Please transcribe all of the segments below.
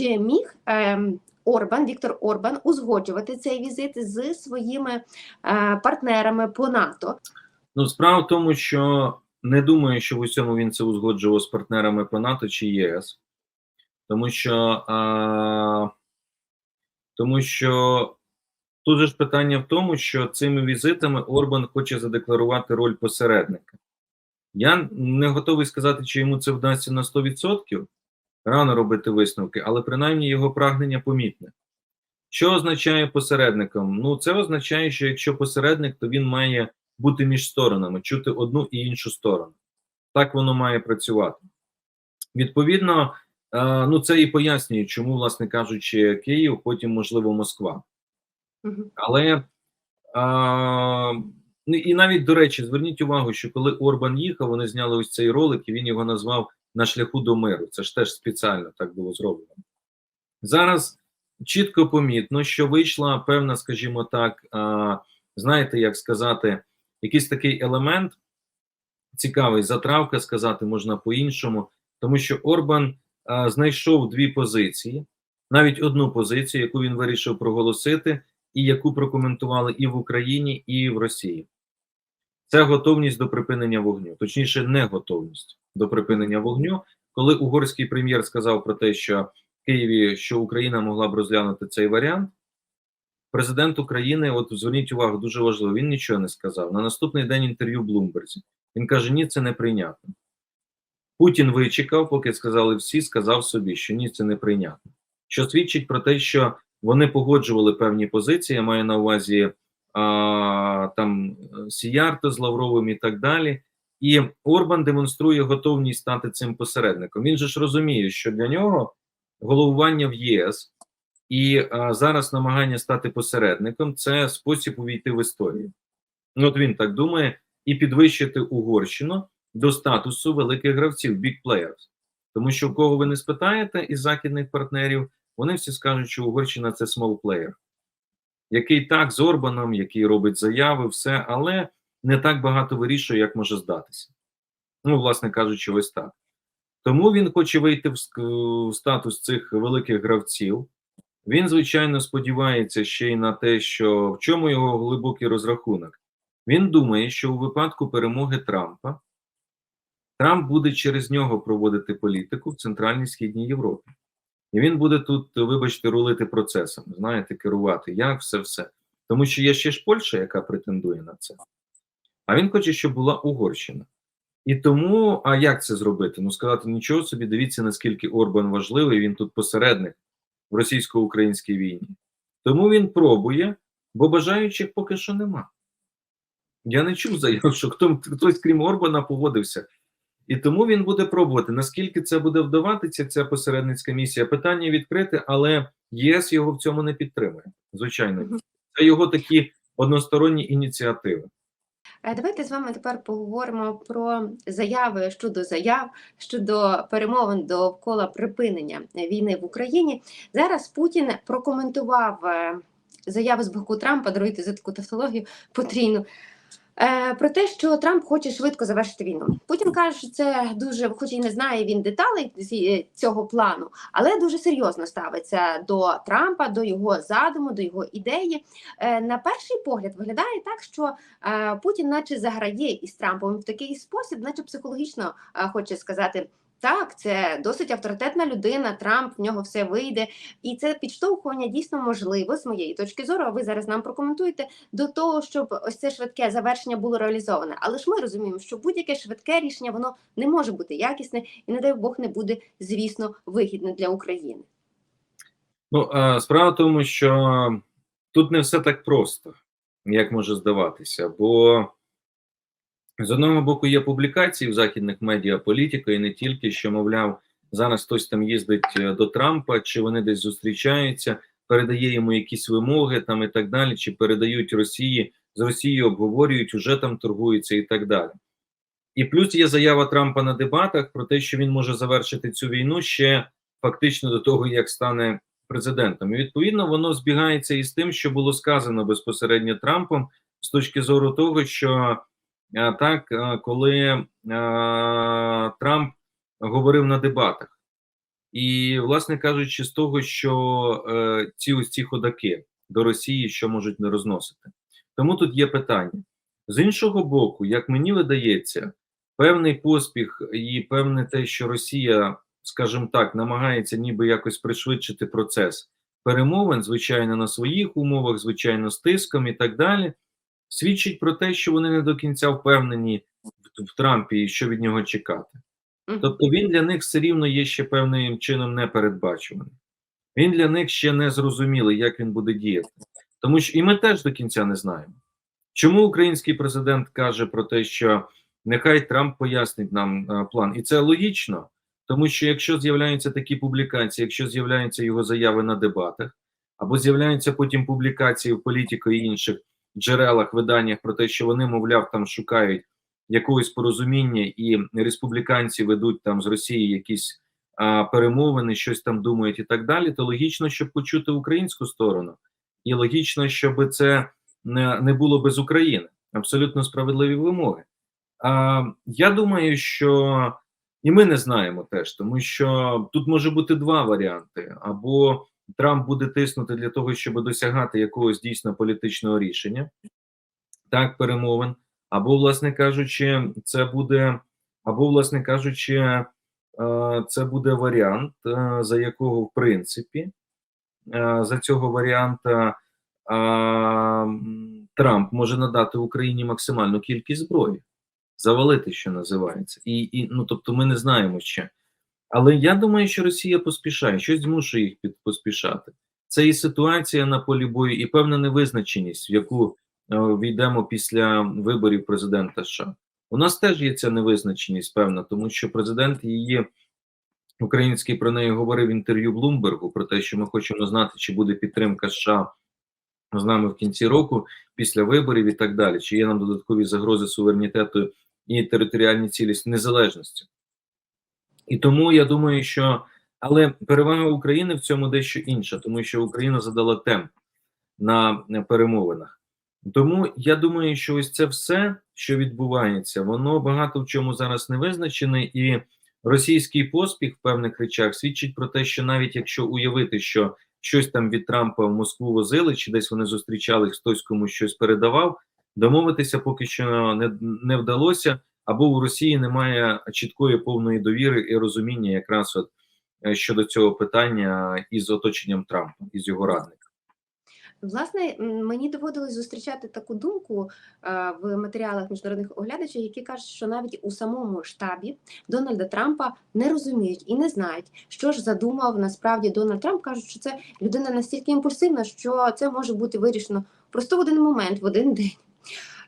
чи міг е, Орбан, Віктор Орбан, узгоджувати цей візит з своїми е, партнерами по НАТО? Ну, справа в тому, що не думаю, що в усьому він це узгоджував з партнерами по НАТО чи ЄС, тому що, а, тому що тут же ж питання в тому, що цими візитами Орбан хоче задекларувати роль посередника. Я не готовий сказати, чи йому це вдасться на 100%, рано робити висновки, але принаймні його прагнення помітне. Що означає посередником? Ну, це означає, що якщо посередник, то він має бути між сторонами, чути одну і іншу сторону. Так воно має працювати. Відповідно, е, ну це і пояснює, чому, власне кажучи, Київ, потім, можливо, Москва. Але а, ну, і навіть до речі, зверніть увагу, що коли Орбан їхав, вони зняли ось цей ролик, і він його назвав на шляху до миру. Це ж теж спеціально так було зроблено. Зараз чітко помітно, що вийшла певна, скажімо так, а, знаєте, як сказати, якийсь такий елемент цікавий, затравка сказати можна по-іншому, тому що Орбан а, знайшов дві позиції, навіть одну позицію, яку він вирішив проголосити, і яку прокоментували і в Україні, і в Росії. Це готовність до припинення вогню, точніше, не готовність до припинення вогню. Коли угорський прем'єр сказав про те, що Києві що Україна могла б розглянути цей варіант, президент України, от зверніть увагу, дуже важливо, він нічого не сказав. На наступний день інтерв'ю Блумберзі. Він каже: ні, це неприйнятно. Путін вичекав, поки сказали всі, сказав собі, що ні, це неприйнятно. Що свідчить про те, що вони погоджували певні позиції, я маю на увазі а, там Сіярто з Лавровим і так далі. І Орбан демонструє готовність стати цим посередником. Він же ж розуміє, що для нього головування в ЄС і а, зараз намагання стати посередником це спосіб увійти в історію. Ну, От він так думає, і підвищити Угорщину до статусу великих гравців, big players. Тому що кого ви не спитаєте із західних партнерів, вони всі скажуть, що Угорщина це small player, який так з Орбаном, який робить заяви, все, але не так багато вирішує, як може здатися. Ну, власне кажучи, ось так. Тому він хоче вийти в, статус цих великих гравців. Він, звичайно, сподівається ще й на те, що в чому його глибокий розрахунок. Він думає, що у випадку перемоги Трампа Трамп буде через нього проводити політику в Центральній Східній Європі. І він буде тут, вибачте, рулити процесом, знаєте, керувати, як все все. Тому що є ще ж Польща, яка претендує на це. А він хоче, щоб була Угорщина. І тому, а як це зробити? Ну, сказати нічого собі, дивіться, наскільки Орбан важливий, він тут посередник в російсько-українській війні. Тому він пробує, бо бажаючих поки що нема. Я не чув заяв, що хто, хтось, крім Орбана, погодився. І тому він буде пробувати. Наскільки це буде вдаватися, ця посередницька місія? Питання відкрите, але ЄС його в цьому не підтримує. Звичайно, це його такі односторонні ініціативи. Е, Давайте з вами тепер поговоримо про заяви щодо заяв щодо перемовин довкола припинення війни в Україні. Зараз Путін прокоментував е, заяви з боку Трампа, даруйте за таку тавтологію потрійну. Е, Про те, що Трамп хоче швидко завершити війну. Путін каже, що це дуже, хоч і не знає він деталей ці- цього плану, але дуже серйозно ставиться до Трампа, до його задуму, до його ідеї. Е, На перший погляд виглядає так, що е, Путін, наче заграє із Трампом в такий спосіб, наче психологічно е, хоче сказати. Так, це досить авторитетна людина. Трамп в нього все вийде, і це підштовхування дійсно можливо з моєї точки зору. А ви зараз нам прокоментуєте до того, щоб ось це швидке завершення було реалізоване. Але ж ми розуміємо, що будь-яке швидке рішення воно не може бути якісне і, не дай Бог, не буде, звісно, вигідне для України. Ну, е, справа в тому, що тут не все так просто, як може здаватися, бо з одного боку є публікації в західних медіа політика, і не тільки, що, мовляв, зараз хтось там їздить е, до Трампа, чи вони десь зустрічаються, передає йому якісь вимоги там і так далі, чи передають Росії, з Росією обговорюють, уже там торгуються і так далі. І плюс є заява Трампа на дебатах про те, що він може завершити цю війну ще фактично до того, як стане президентом. І відповідно воно збігається із тим, що було сказано безпосередньо Трампом з точки зору того, що так, е, коли е, Трамп говорив на дебатах, І, власне кажучи, з того, що е, ці ось ці ходаки до Росії, що можуть не розносити. Тому тут є питання. З іншого боку, як мені видається, певний поспіх і певне те, що Росія, скажімо так, намагається ніби якось пришвидшити процес перемовин, звичайно, на своїх умовах, звичайно, з тиском і так далі, свідчить про те, що вони не до кінця впевнені в, в Трампі і що від нього чекати. Тобто він для них все рівно є ще певним чином непередбачуваний. Він для них ще не зрозумілий, як він буде діяти. Тому що і ми теж до кінця не знаємо. Чому український президент каже про те, що нехай Трамп пояснить нам е, план, і це логічно, тому що якщо з'являються такі публікації, якщо з'являються його заяви на дебатах, або з'являються потім публікації в політико і інших джерелах, виданнях про те, що вони, мовляв, там шукають якогось порозуміння, і республіканці ведуть там з Росії якісь а, перемовини, щось там думають і так далі, то логічно, щоб почути українську сторону, і логічно, щоб це не, не було без України. Абсолютно справедливі вимоги. А, я думаю, що і ми не знаємо теж, тому що тут може бути два варіанти: або Трамп буде тиснути для того, щоб досягати якогось дійсно політичного рішення, так, перемовин, або, власне кажучи, це буде, або, власне кажучи, е, це буде варіант, е, за якого, в принципі, е, за цього варіанта Трамп може надати Україні максимальну кількість зброї, завалити, що називається, і, і ну тобто, ми не знаємо ще. Але я думаю, що Росія поспішає, щось змушує їх під поспішати. Це і ситуація на полі бою, і певна невизначеність, в яку е, війдемо після виборів президента США. У нас теж є ця невизначеність, певна, тому що президент її український про неї говорив в інтерв'ю Блумбергу про те, що ми хочемо знати, чи буде підтримка США з нами в кінці року, після виборів і так далі, чи є нам додаткові загрози суверенітету і територіальній цілісності незалежності. І тому я думаю, що але перевага України в цьому дещо інша, тому що Україна задала темп на на перемовинах. Тому я думаю, що ось це все, що відбувається, воно багато в чому зараз не визначене, і російський поспіх в певних речах свідчить про те, що навіть якщо уявити, що щось там від Трампа в Москву возили, чи десь вони зустрічали, хтось комусь щось передавав, домовитися поки що не, не вдалося або у Росії немає чіткої повної довіри і розуміння якраз от е, щодо цього питання із оточенням Трампа, із його радниками. Власне, мені доводилось зустрічати таку думку е, в матеріалах міжнародних оглядачів, які кажуть, що навіть у самому штабі Дональда Трампа не розуміють і не знають, що ж задумав насправді Дональд Трамп. кажуть, що це людина настільки імпульсивна, що це може бути вирішено просто в один момент, в один день.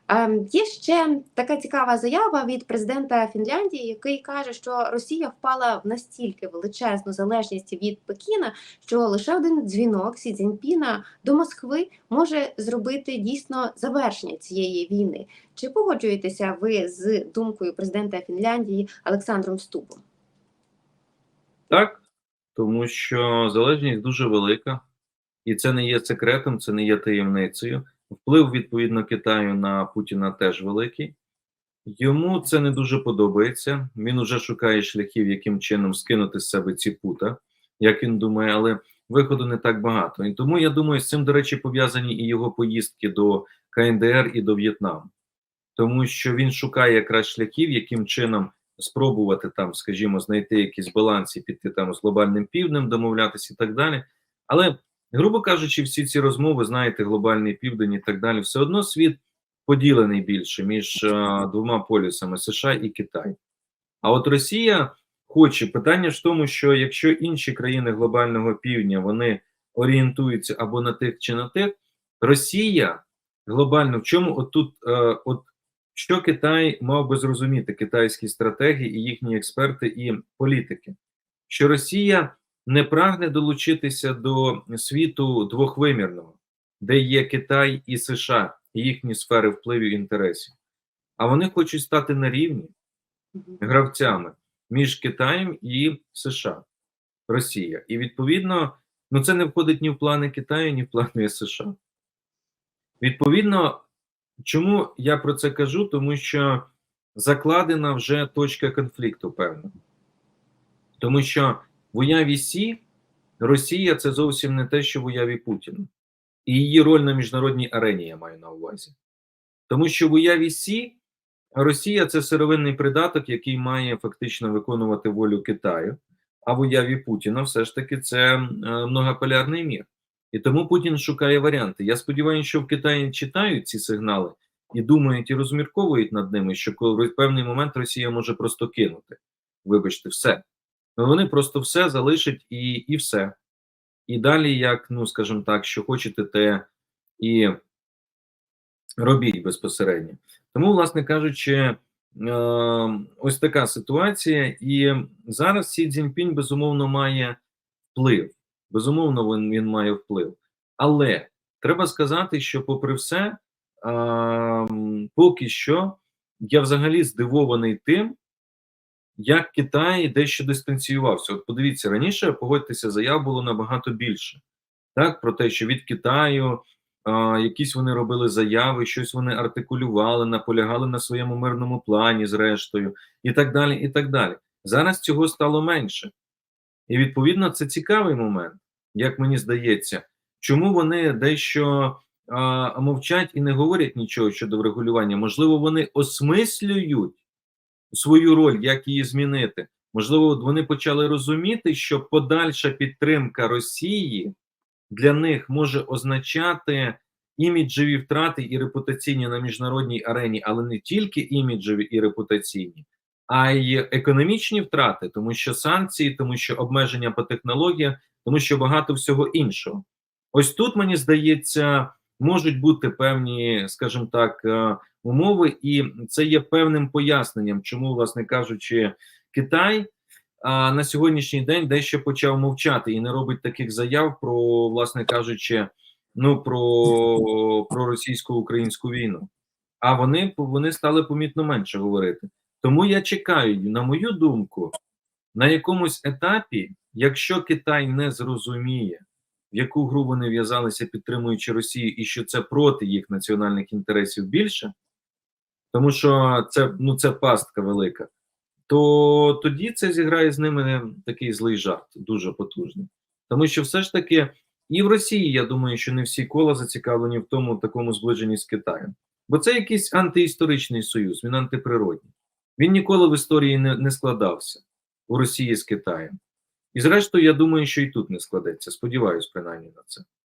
Ем, Є ще така цікава заява від президента Фінляндії, який каже, що Росія впала в настільки величезну залежність від Пекіна, що лише один дзвінок Сі Цзіньпіна до Москви може зробити дійсно завершення цієї війни. Чи погоджуєтеся ви з думкою президента Фінляндії Олександром Ступом? Так, тому що залежність дуже велика, і це не є секретом, це не є таємницею. Вплив відповідно Китаю на Путіна теж великий. Йому це не дуже подобається. Він уже шукає шляхів, яким чином скинути з себе ці пута, як він думає, але виходу не так багато. І тому я думаю, з цим, до речі, пов'язані і його поїздки до КНДР і до В'єтнаму, тому що він шукає якраз шляхів, яким чином спробувати там, скажімо, знайти якісь баланси, піти там з глобальним півднем, домовлятися і так далі. Але грубо кажучи, всі ці розмови, знаєте, глобальний південь і так далі, все одно світ поділений більше між а, двома полюсами США і Китай. А от Росія хоче питання ж в тому, що якщо інші країни глобального півдня вони орієнтуються або на тих чи на тих, Росія глобально в чому от тут, е, от що Китай мав би зрозуміти китайські стратегії і їхні експерти і політики, що Росія не прагне долучитися до світу двохвимірного, де є Китай і США, і їхні сфери впливу і інтересів. А вони хочуть стати на рівні гравцями між Китаєм і США, Росія. І відповідно, ну це не входить ні в плани Китаю, ні в плани США. Відповідно, чому я про це кажу? Тому що закладена вже точка конфлікту, певна. Тому що в уяві Сі Росія це зовсім не те, що в уяві Путіна. І її роль на міжнародній арені я маю на увазі. Тому що в уяві Сі Росія це сировинний придаток, який має фактично виконувати волю Китаю. А в уяві Путіна все ж таки це е, многополярний мір. І тому Путін шукає варіанти. Я сподіваюся, що в Китаї читають ці сигнали і думають і розмірковують над ними, що коли в певний момент Росія може просто кинути. Вибачте, все. Вони просто все залишать і, і все. І далі, як, ну скажімо так, що хочете, те і робіть безпосередньо. Тому, власне кажучи, е, ось така ситуація, і зараз Сі Цзіньпінь безумовно має вплив. Безумовно, він, він має вплив. Але треба сказати, що, попри все, поки що я взагалі здивований тим, як Китай дещо дистанціювався. От подивіться, раніше, погодьтеся, заяв було набагато більше. Так, про те, що від Китаю а, якісь вони робили заяви, щось вони артикулювали, наполягали на своєму мирному плані, зрештою, і так далі. і так далі. Зараз цього стало менше. І відповідно це цікавий момент, як мені здається, чому вони дещо а, мовчать і не говорять нічого щодо врегулювання. Можливо, вони осмислюють свою роль, як її змінити. Можливо, вони почали розуміти, що подальша підтримка Росії для них може означати іміджеві втрати і репутаційні на міжнародній арені, але не тільки іміджеві і репутаційні, а й економічні втрати, тому що санкції, тому що обмеження по технологіях, тому що багато всього іншого. Ось тут мені здається, можуть бути певні, скажімо так, е, умови, і це є певним поясненням, чому, власне кажучи, Китай а, на сьогоднішній день дещо почав мовчати і не робить таких заяв про, власне кажучи, ну про, про російсько-українську війну. А вони вони стали помітно менше говорити. Тому я чекаю, на мою думку, на якомусь етапі, якщо Китай не зрозуміє, в яку гру вони в'язалися, підтримуючи Росію, і що це проти їх національних інтересів більше, тому що це ну це пастка велика, то тоді це зіграє з ними такий злий жарт, дуже потужний. Тому що все ж таки і в Росії, я думаю, що не всі кола зацікавлені в тому такому зближенні з Китаєм. Бо це якийсь антиісторичний союз, він антиприродний. Він ніколи в історії не, не складався у Росії з Китаєм. І зрештою, я думаю, що і тут не складеться. Сподіваюсь, принаймні на це.